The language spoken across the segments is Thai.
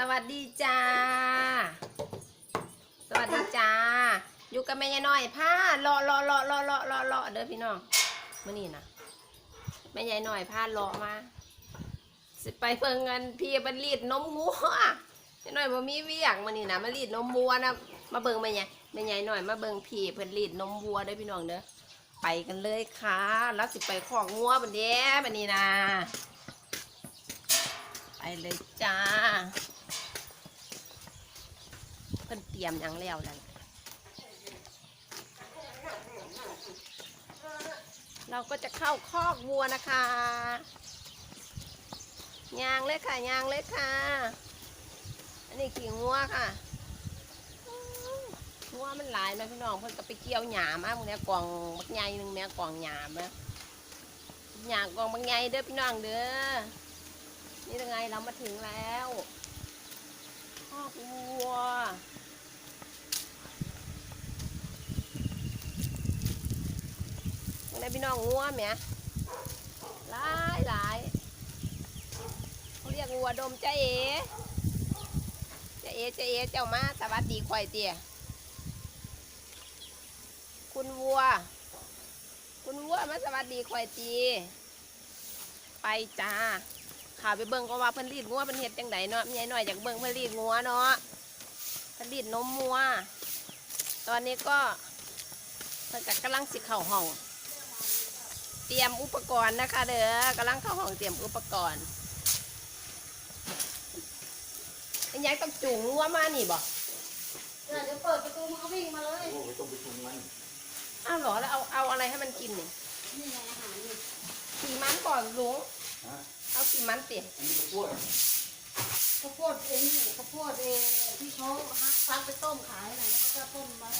สวัสดีจ้า สวัสดีจ้า อยู่กับแม่ยายน้อยผ้ารอรอรอรอรอรอรอเด้อพี่น้องมื่อนี้นะแม่ยายน้อยผ้ารอมา สิไปเพิ่งเงินพี่บันรีดนมงัวยายน้อยบ่มีเวียงมื่อนี้นะมารีดนมวัวนะมาเบิ่งแม่ยายแม่ยายน้อยมาเบิ่งพี่เพิ่นรีดนมวัวเด้อพี่น้องเด้อไปกันเลยค่ะแล้วสิไปของงัวบันเด้บันนี้นะไปเลยจ้า รียมยังแล้วนั่นเราก็จะเข้าคอกวัวนะคะยางเลยค่ะยางเลยค่ะ อันนี้ขี่งัวค่ะงัวมันหลายนะพี่น้องเพิ่นก็ไปเกี่ยวหญ้ามาพวกเนี้ยกล่องบักใหญ่หนึ่งแม่กล่องหญ้ามาหญ้ากล่องบักใหญ่เด้อพี่น้องเด้อนี่ยังไงเรามาถึงแล้วคอกวัว ในพี่น้องงัวแหมหลายหลายเขาเรียกงัวดมเจเอเจเอเจเอเจ้ามาสวัสดีควายเตี้ยคุณวัว คุณวัวมาสวัสดีควายตีไปจ้าข่าวไปเบิ่งก็ว่าเพิ่นรีดงัวเพิ่นเฮ็ดจังไดเนาะมีไอ้น้อยอยากเบิ่งเพิ่นรีดงัวเนาะเพิ่นรีดนมวัว ตอนนี้ก็เพิ่นก็กำลังสิเข้าห้อง เตรียมอุปกรณ์นะคะเด้อกำลังเข้าห้องเตรียมอุปกรณ์ไอ้ยายต้องจูงงัวมานี่บ่เดี๋ยวเปิดประตูมันก็วิ่งมาเลยโอ้ไม่ต้องไปชุมมันอ้าวเหรอแล้วเอาเอาอะไรให้มันกินนี่นี่ไงอาหารนี่ขี่มันก่อนลุงฮะเอาขี่มันติอันนี้ก็กล้วยข้าวโพดเองนี่ข้าวโพดเองที่เขาฮักฟักไปต้มขายนะแล้วเขาก็ต้มมา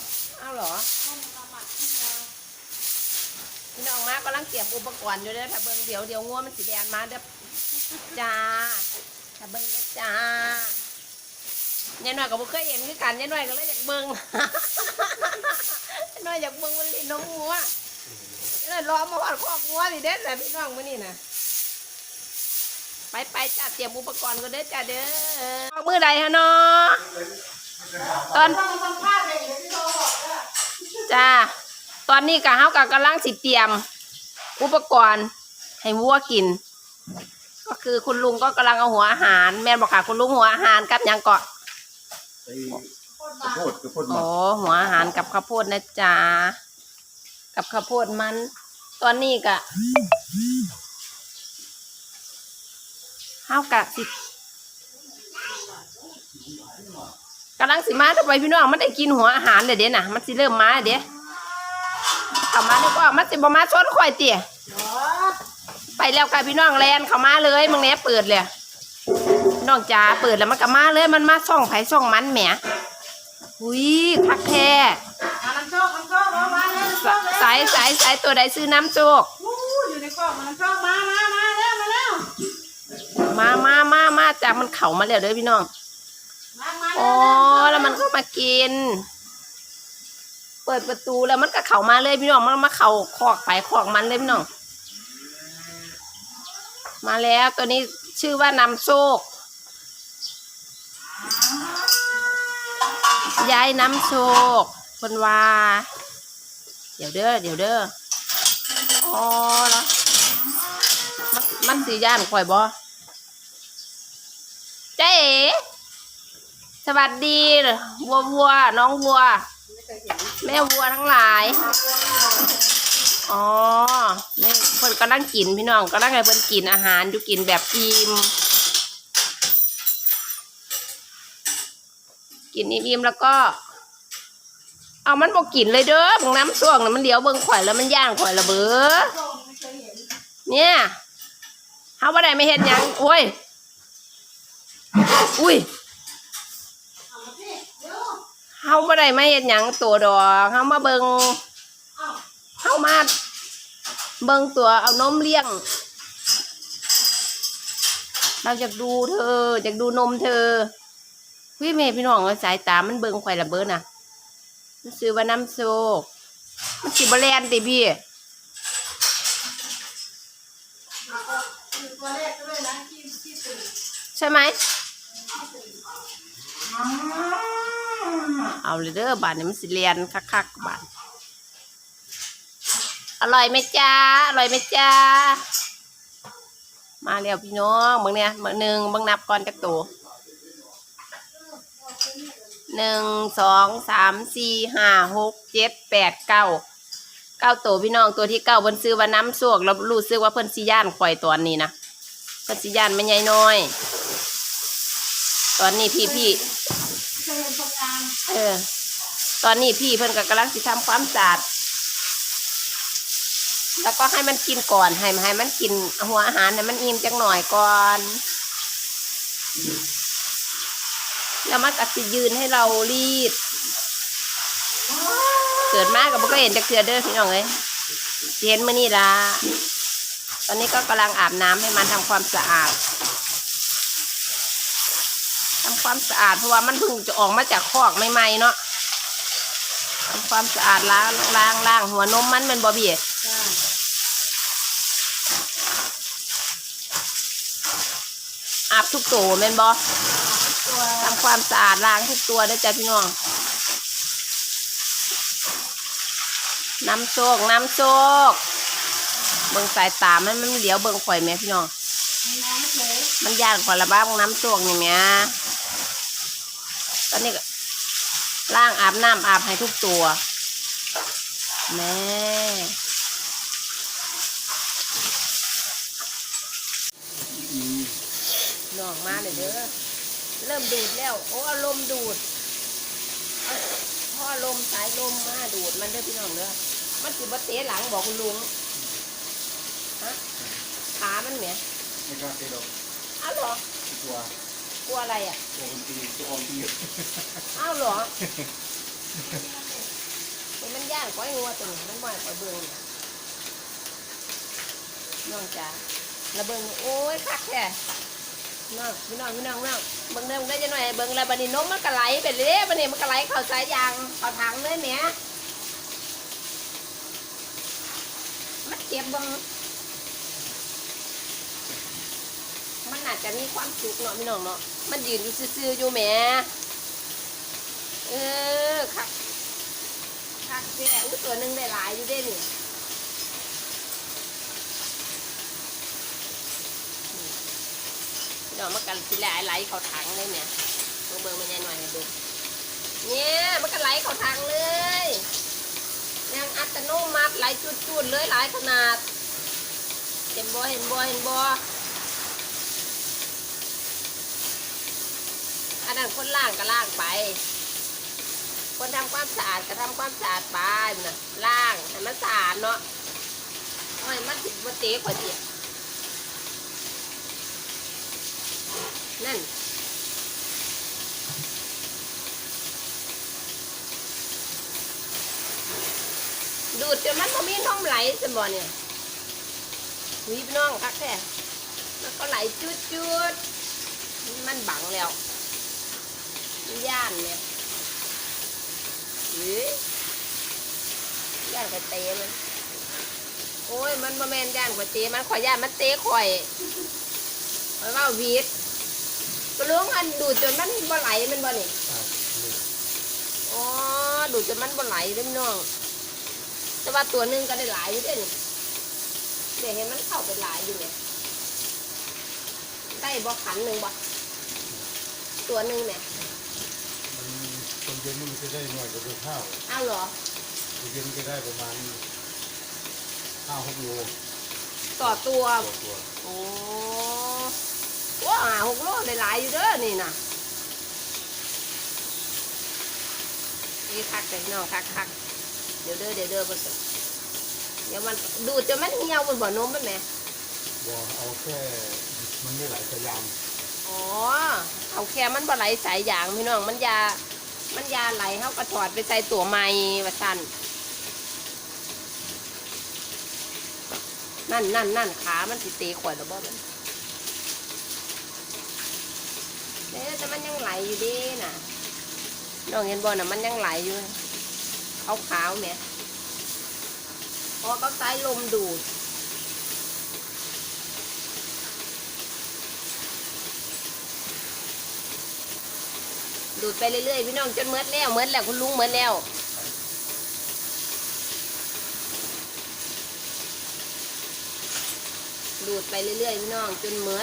อ้าวเหรอต้มมาหมักขึ้นมา พี่น้องมากำลังเตรียมอุปกรณ์อยู่เด้อถ้าเบิ่งเดี๋ยวเดี๋ยวงัวมันสิแดนมาเด้อจ้าถ้าเบิ่งเด้อจ้ายายน้อยก็บ่เคยเห็นคือกันยายน้อยก็เลยอยากเบิ่งยายน้อยอยากเบิ่งมันลิ้นนมงัวเลยรอมาวัดคอกงัวนี่เด้อแต่พี่น้องมื้อนี้นะไปไปจัดเตรียมอุปกรณ์ก็เด้อจ้าเด้อมือใดฮะเนาะตอนต้องสัมภาษณ์เลยเดี๋ยวพี่โทรบอกว่าจ้า ตอนนี้กะเฮากะกำลังสิเตรียม อุปกรณ์ ให้วัวกิน ก็คือคุณลุงก็กำลังเอาหัวอาหาร แม่นบอกค่ะคุณลุงหัวอาหารกับหยังเกาะไอ้โคตรข้าวบาโพดข้าวโพดหอ๋มัอกหัวอาหารกับข้าวโพดนะจ๊ะกับข้าวโพดมัน ตอนนี้กะเฮากะสิกำลังสิมาทำไมพี่น้องมันได้กินหัวอาหารเดี๋ยวเดี๋ยวน่ะมันสิเริ่มมาเดี๋ยว กลับมาแล้วก็มันสิบ่มาชนข่อยเตี๋ยเหรอไปแล้วค่ะพี่น้องแลนเข้ามาเลยมึงเนี้ยเปิดเลยพี่น้องจ๋าเปิดแล้วมันก็มาเลยมันมาส่องไผส่องมันแหมหุยคักแท้เอาน้ำโชคน้ำโชคมามาเลยน้ำโชคเลยสายสายสายตัวใดซื้อน้ำโจกอู้อยู่ในกล่องมาน้ำโชคมามามาเร็วมาเร็วมามามามาจากมันเข่ามาแล้วเด้อพี่น้องมามาอ๋เร็อวเร็วเร็วแล้วมันก็มากิน เปิดประตูแล้วมันก็เข่ามาเลยพี่น้องมันมาเข่าคอกไปคอกมันเลยพี่น้องมาแล้วตัวนี้ชื่อว่านำโชคยายน้ำโชคคนว่าเดี๋ยวเด้อเดี๋ยวเด้ออ๋อแล้วมันมันสีย่านข่อยบอเจ๊สวัสดีวัววัวน้องวัว แม่วัวทั้งหลาย อ๋อนี่เพิ่นกำลังกินพี่น้องกำลังให้เพิ่นกินอาหารอยู่กินแบบอิ่มกินอิ่มๆแล้วก็เอามันบอกกินเลยเด้อบิ่งน้ำส่วงนะมันเดี๋ยวเบิ่งข่อยแล้วมันย่างข่อยละเบ้อเนี่ยเฮาบ่าได้ไม่เฮ็ดหยังโอ้ยอุ้ย เอามาสิเดี๋ยว เฮาบ่ได้มาเฮ็ดหยังตัวดอกเฮามาเบิงเอาเข้ามาเบิงตัวเอานมเลี้ยง เราอยากดูเธออยากดูนมเธอพี่เมย์พี่น้องสายตามันเบิงไข่ละเบิดน่ะมันซื้อว่าน้ำโซกมันสิบแลนติพี่เอาก็คือตัวแรกด้วยนตีพี่ใช่ไหม เอาเลยเด้อบานนี้มันสิเรียนคักๆบานอร่อยไหมจ้าอร่อยไหมจ้ามาแล้วพี่น้องบางเนี่ยเบางหนึ่งบางนับก่อนจักตัวหนึ่งสองสามสี่ห้าหกเจ็ดแปดเก้าเก้าตัวพี่น้องตัวที่เก้าเพิ่นซื้อว่าน้ำสวกแล้วรู้สึกว่าเพิ่นสิย่านข่อยตัวนี้นะเพิ่นสิย่านไม่ใหญ่น้อย ตอนนี้พี่พี่ เจริญประการเออ ตอนนี้พี่เพิ่นก็กำลังสิทำความสะอาด แล้วก็ให้มันกินก่อน ให้ให้มันกินหัวอาหารให้มันอิ่มจังหน่อยก่อน แล้วมันก็สิยืนให้เรารีด เกิดมากกับก็เห็นจะเกือเด้อพี่น้องเอ้ยเห็นมื้อนี้ละตอนนี้ก็กำลังอาบน้ำให้มันทำความสะอาด ทำความสะอาดเพราะว่ามันเพิ่งจะออกมาจากคอกใหม่ๆเนาะทำความสะอาดล้างล้างล้างหัวนมมันเป็นบอบี้จ้าอาบทุกตัวแม่นบอทำความสะอาดล้างทุกตัวเด้อจ้ะพี่น้อง น้ำโชกน้ำโชกเบิ่งสายตามันมันเหลียวเบิ่งข่อยแม่พี่น้อง มันยากกว่าละบ้างน้ำโชกนี่แม่ ตอนนี้ก็ล้างอาบน้ำอาบให้ทุกตัว แม่น้องมาเลยเด้อ เริ่มดูดแล้ว โอ้อารมณ์ดูดเอาพ่อลมสายลมมาดูดมันเด้อพี่น้องเด้อ มันสิบ่เตะหลังบอกคุณลุง ฮะ ขามันแหมไม่กล้าเตะดอกอ้าวเหรอ กลัว กลัวอะไรอะตัวคนตีตัวออมตีอ้าวเหรอเฮ้ยมันย่างก้อยงัวตัวนี้มันบ่อยก้อยเบิ่งนี่น้องจ๋าระเบิ่งนี่โอ้ยคักแท้น้องพี่น้องพี่น้องพี่น้องเบิ่งเด้อเบิ่งได้จะหน่อยเบิ่งแล้วบัดนี้นมมันก็ไหลไปเลยบัดนี้มันก็ไหลเข้าสายยางเข้าถังเลยแหมมันเจ็บเบิ่ง มันอาจจะมีความสุขเนาะพี่น้องเนาะมันยืนอยู่ซื่อๆอยู่แหมเออคักคักแก่อุ้ตัวหนึ่งได้หลายอยู่เด้นี่เดี๋ยวมันกันสิไหลไหลเขาถังเลยเนี่ยเบิ่งเบิ่งมันยังหน่อยให้เบิ่งเนี่ยมันก็ไหลเขาถังเลยยังอัตโนมัติไหลจุดๆเลยหลายขนาดเห็นบ่เห็นบ่เห็นบ่อ นนั้นคนล่างก็ล่างไป คนทำความสะอาดก็ทำความสะอาดไปนะล้างให้มันสะอาดเนาะโอ้ยมันติดบเตะข่อยดินั่นดูดจนมันก็มีน้องไหลสมบ่เนี่ยวิพี่น้องคักแท้มันก็ไหลจุดๆ มันบังแล้ว ย่านเนี่ยเฮ้ยย่านกระเตะมัน โอ้ย มันบ่แมนย่านกระเตะมันข่อยย่านมันเตะข่อยข่อยว่าวีดก็ล้วงอันดูดจนมันบ่ไหลแมันบ่นี่อ๋อ ดูดจนมันบ่ไหลเด้อพี่น้อง แต่ว่าตัวหนึงก็ได้หลายอยู่เด้อนี่เดี๋ยวเห็นมันเข้าไปหลายอยู่เนี่ย ได้บ่ขันหนึ่งบ่ตัวหนึ่งเนี่ยมันคนเย็นนี่มันจะได้หน่อยกว่าตัวข้าวอ้าวเหรอคนเย็นก็ได้ประมาณห้าหกโลต่อตัวต่อตัวโอ้ว้าหกโลได้หลายอยู่เด้อนี่นะนี่คักแต่พี่น้องคักคักเดี๋ยวเด้อเดี๋ยวเด้อมันจะเดี๋ยวมันดูดจนมันเหี่ยวมันบ่นมมันแหมบอเอาแค่มันไม่ไหลสยามอ๋อเอาแค่มันบ่ไหลสายยางพี่น้องมันยา มันยาไหลเขากระถอดไปใส่ตัวใหม่ว่าสั่นนั่นนั่นนั่นขา มันสิเตะข่อยหรือบ่มันเด้อแต่มันยังไหลอยู่ดีน่ะน้องเห็นบ่น่ะมันยังไหลอยู่ขาวขาวๆแหมพอเขาใช้ลมดูด ดูดไปเรื่อยๆพี่น้องจนเมื่อแล้วเมื่อแล้วคุณลุงเมื่อแล้วดูดไปเรื่อยๆพี่น้องจนเมื่อ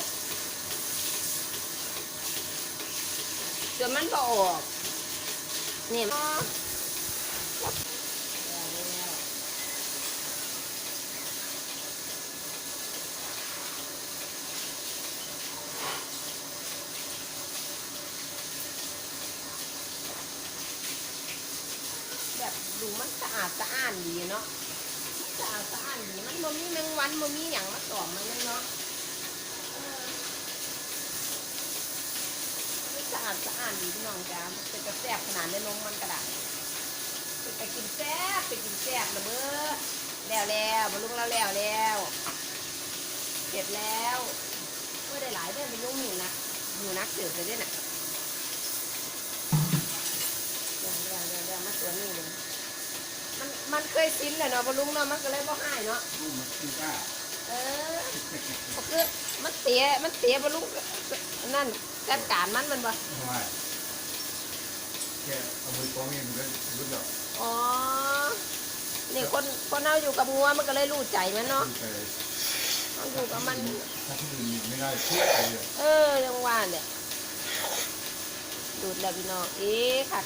จนมันก็ออกนี่ แบบดูมันสะอาดสะอ้านดีเนาะสะอาดสะอ้านดีมันบ่มีแมงวันบ่มีอย่างมาตอมมันเนาะสะอาดสะอ้านดีพี่น้องจ้าเป็นกระแสบขนาดในนมมันกระดาษเป็นไปกินแซบไปกินแซบนะเบ้อแล้วแล้วบรรลุงแล้วแล้วแล้วเสร็จแล้วเมื่อได้หลายเดือนเป็นลุงหิวนักหิวนักเสือเลยด้วยน่ะเดี๋ยวเดี๋ยวเดี๋ยวเดี๋ยวมาตัวนี้เลย มันมันเคยชินแหละเนาะบรรลุงเนาะมันก็เลยบ่หายเนาะลูกมันกินก้าเออก็คือมันเสียมันเสียบรรลุนั่นจัดการมันมันบ่ทำไมแกเอามือกองเองมันก็รู้ดอกอ๋อนี่คนคนเอาอยู่กับงัวมันก็เลยรู้ใจมันเนาะขึ้นไปเอาอยู่กับมัน ถ้าคนอื่นไม่ได้เชื่อไปเลยเออยังว่าเนี่ยดูดแล้วพี่น้องเอ๊ะค่ะ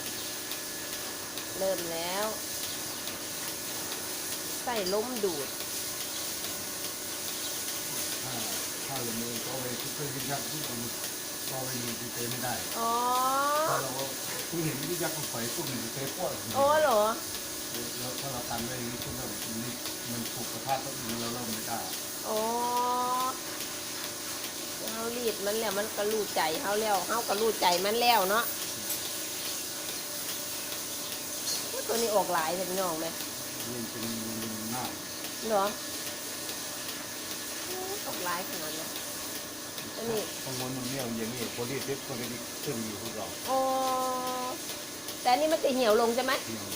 เริ่มแล้ว ใส่ล้มดูด ถ้าถ้าเรามือก็ไปทุกคนยักษ์ที่มันก็ไปมีที่เตะไม่ได้อ๋อ ถ้าเราคุณเห็นที่ยักษ์มันไฟพวกมันเตะป้อนโอ้เหรอ แล้วถ้าเราทำได้อย่างนี้คุณแบบนี้มันถูกกระทะต้นนี้แล้วเราไม่กล้าอ๋อเฮารีดมันแล้วมันก็รู้ใจเฮาแล้วเฮาก็รู้ใจมันแล้วเนาะโอ้ตัวนี้ออกหลายเลยพี่น้องไหมยิ่งเป็นมันหน้า เหรอโอ้ออกหลายขนาดนั้นตัวนี้ข้างบนมันเนี่ยอย่างนี้พอดีเด็กคนนี้ขึ้นอยู่พวกเราอ๋อแต่อันนี่มันจะเหี่ยวลงใช่ไหมเที่ยว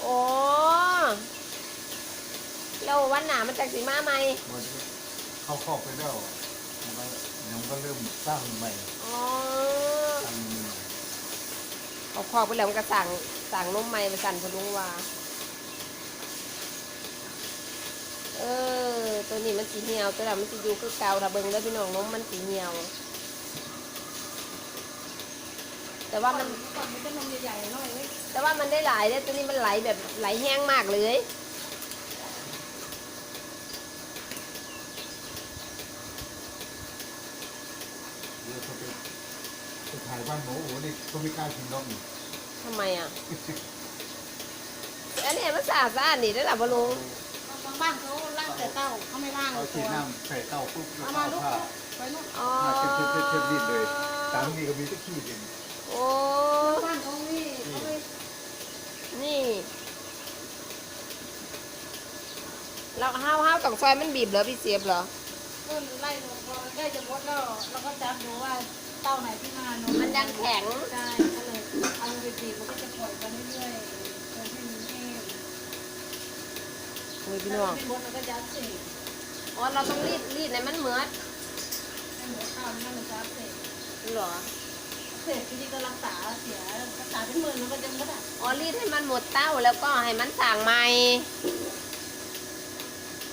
โอ้แล้ววันหนามันจากสีมาไหมมันเข้าครอบไปแล้วมันก็ยังก็เริ่มสร้างใหม่อ๋อสร้างใหม่ เอาคอกไปแล้วมันก็สั่งสั่งนมใหม่มาสั่นพลุงว่า เออ ตัวนี้มันสีเหี่ยวตัวนั้นมันสีอยู่คือเก่าถ้าเบิ่งแล้วพี่น้องนมมันสีเหี่ยว แต่ว่ามันก่อนมันจะนมใหญ่ๆหน่อยเว้ยแต่ว่ามันได้หลายเลยตัวนี้มันไหลแบบไหลแห้งมากเลยเดี๋ยวเขาไปไปถ่ายบ้านหมูโอ้โหนี่เขาไม่กล้ากินนกนี่ทำไมอะ อันนี้มันสะอาดสะอาดนี่ได้หรอพะลุง บางบ้านเขา ส่เต้าเขาไม่ล่างเอาตัฉีดวน้ำใส่เต้าปุ๊บแล้วเอาก็มาเอาลูกผ้าไปนู่นอ๋อผ้าเช็ดเช็ดเช็ดเช็ดนิดเลยตามนี้ก็มีตะขี้เองโอ้ บ้านเขานี่เขาไม่นี่ เราห้าวห้าวต้องซอยมันบีบเหรอพี่เสียบเหรอก็ไล่ลงพอใกล้จะหมดแล้วเราก็จับดูว่าเต้าไหนที่มานมมันยังแข็ง ใช่ก็เลยเอาไปตีมันก็จะปล่อยไปเรื่อยๆจนให้มันแห้ง โอ้ยพี่ถ้าน้อมังนไม่หมดเราก็ยัดเศษอ๋อเราต้องรีดรีดในมันเหมือดให้หมดข้าวให้มันยัดเศษเหรอเศษที่นี่ก็รักษาเสียรักษาเป็นหมื่นมันก็ยังไม่ได้อ๋อรีดให้มันหมดเต้าแล้วก็ให้มันสั่งใหม่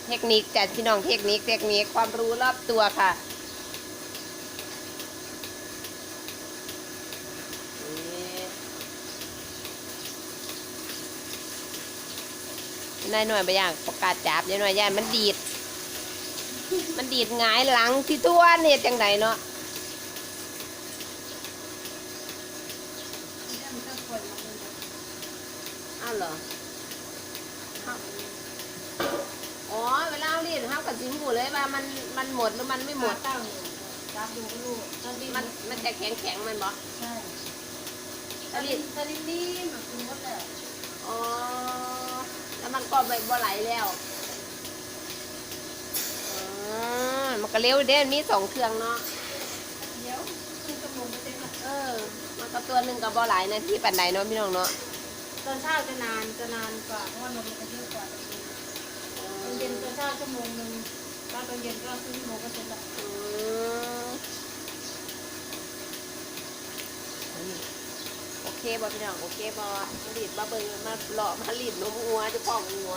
เทคนิคจัดพี่น้องเทคนิคเทคนิคความรู้รอบตัวค่ะ นี่นายหน่อยไปอย่างประกาศจับยายหน่อยยายมันดีด มันดีดหงายหลังที่ตัวเนี่ยจังไดเนาะมันก็ปล่อยมาเลยอ้าวเหรอเอาอ๋อเวลาเอารีดเขากับจิหูเลยว่ามันมันหมดหรือมันไม่หมดเต้าอยู่จับดูก็รู้ตอนนี้มันมันจะแข็งแข็งๆมันบอกใช่ตอนนี้ตอนนี้นี่มันคือหมดแล้วอ๋อ แล้วมันก็ไปบ่ไหลแล้วอ๋อมันก็เร็วเด้มันมีสองเครื่องเนาะเดี๋ยวคือจมูกไม่เต็มละเออ มันก็ตัวหนึ่งกับบ่ไหลนะที่ปันไหนเนาะพี่น้องเนาะตอนเช้าจะนานจะนานกว่าเพราะว่านมมันจะเยอะกว่าตอนเย็นตอนเช้าชั่วโมงหนึ่งตอนตอนเย็นก็ครึ่งชั่วโมงก็เสร็จละอืมอันนี้ เคบ่พี่น้องโอเคบ่มาลีดมาเบิ่งมาเลาะมาลีดนมงัวเจะป้าของงัว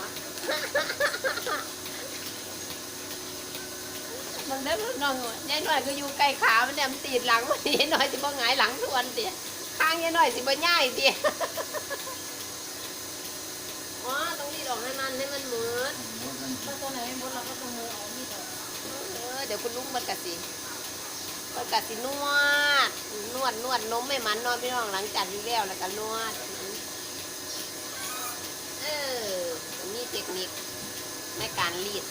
มันได้พี่น้องยายหน่อยก็อยู่ใกล้ขามันแนมตีดหลังมันยายหน่อยสิบ่หงายหลังทวนเตี๋ยข้างยายหน่อยสิบ่ย่ายเตี๋ยอ๋อต้องรีดออกให้มันให้มันเหมือนถ้าตัวไหนไม่หมดเราก็ต้องมือเอามีดออกเออเดี๋ยวคุณลุงมันกะสิ มันก็สินวด นวดนวดนมให้มันนอนพี่น้องหลังจากที่แล้วแล้วก็นวดให้มันเออมีเทคนิคในการรีด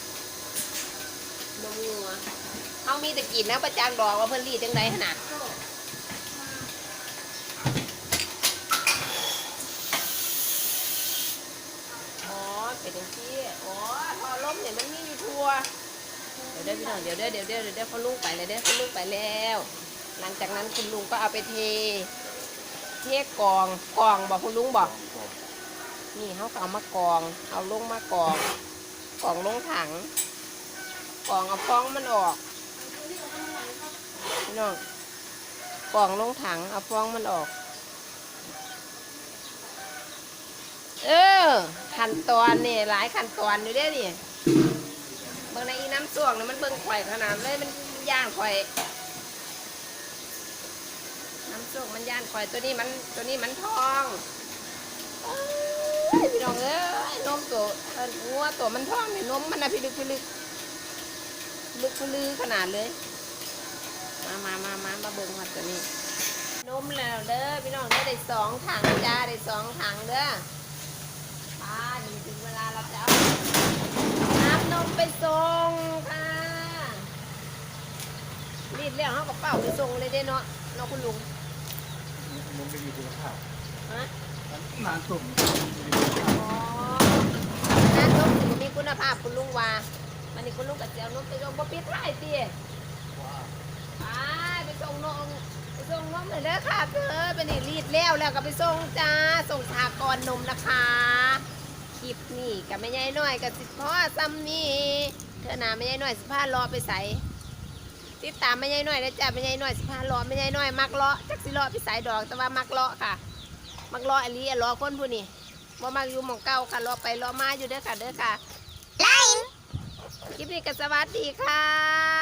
นมงัวเขามีตะกินนะประจางบอกว่าเพิ่นรีดจังไดขนาดอ๋อเป็นจังซี่อ๋อพอล้มเนี่ยมันมีอยู่ทั่ว เดี๋ ยวเด้อพี่น้องเดี๋ยวเด้เดี๋ยวเด้อเดี๋ยวเด้เขาลุงไปเลยเด้เขาลุงไปแล้ว หลังจากนั้นคุณลุงก็เอาไปเท เทกองกองบอกคุณลุงบอกนี่เขาเอามากอง เอาลงมากองกองลงถังกองเอาฟองมันออกพี่น้องกองลงถังเอาฟองมันออก เออขั้นตอนนี่หลายขั้นตอนอยู่เด้อนี่เบิ่งในอีน้ำ ส่วงเนี่ยมันเบิ่งข่อยขนาดเลยมันย่านข่อย น้ำส่วงมันย่านข่อยตัวนี้มันตัวนี้มันทองเอ้ยพี่น้องเอ้ยนมตัวงัวตัวมันทองเนี่ยนมมันนะพี่ลึกพี่ลึกลึกพี่ลือขนาดเลย มามามามามาเบิ่งหัดตัวนี้นมแล้วเด้อพี่น้องเด้อได้สองถังจ้าได้สองถังเด้อป้านี่ถึงเวลาเราจะเอา น้ำนมไปส่งค่ะรีดแล้วเขาก็เป่าไปส่งเลยเด้เนาะเนาะคุณลุงมันไม่มีคุณภาพฮะนานตุ่มอ๋อน้ำนมถึงมีคุณภาพคุณลุงว่ามันนี่คุณลุงกับเจียวนมไปส่งบ่ปิดท้ายตีไปไปส่งนมไปส่งนมเลยเด้อค่ะเธอไปนี่รีดแล้วแล้วก็ไปส่งจ้าส่งสากรณ์นมนะคะ คลิปนี่กับแม่ใหญ่น้อยกับสิพ่อซ้ำนี่เธอหนาแม่ใหญ่น้อยสิพารอไปใส่ติดตามไม่ใหญ่น้อยนะจ๊ะไม่ใหญ่น้อยสิพาเลาะไม่ใหญ่น้อยมักเลาะจักสิเลาะพี่สายดอกแต่ว่ามักเลาะค่ะ มักเลาะอันนี้เลาะคนผู้นี่บ่มักอยู่หมองเก่าค่ะเลาะไปเลาะมาอยู่เด้อค่ะเด้อค่ะไลน์คลิปนี้ก็สวัสดีค่ะ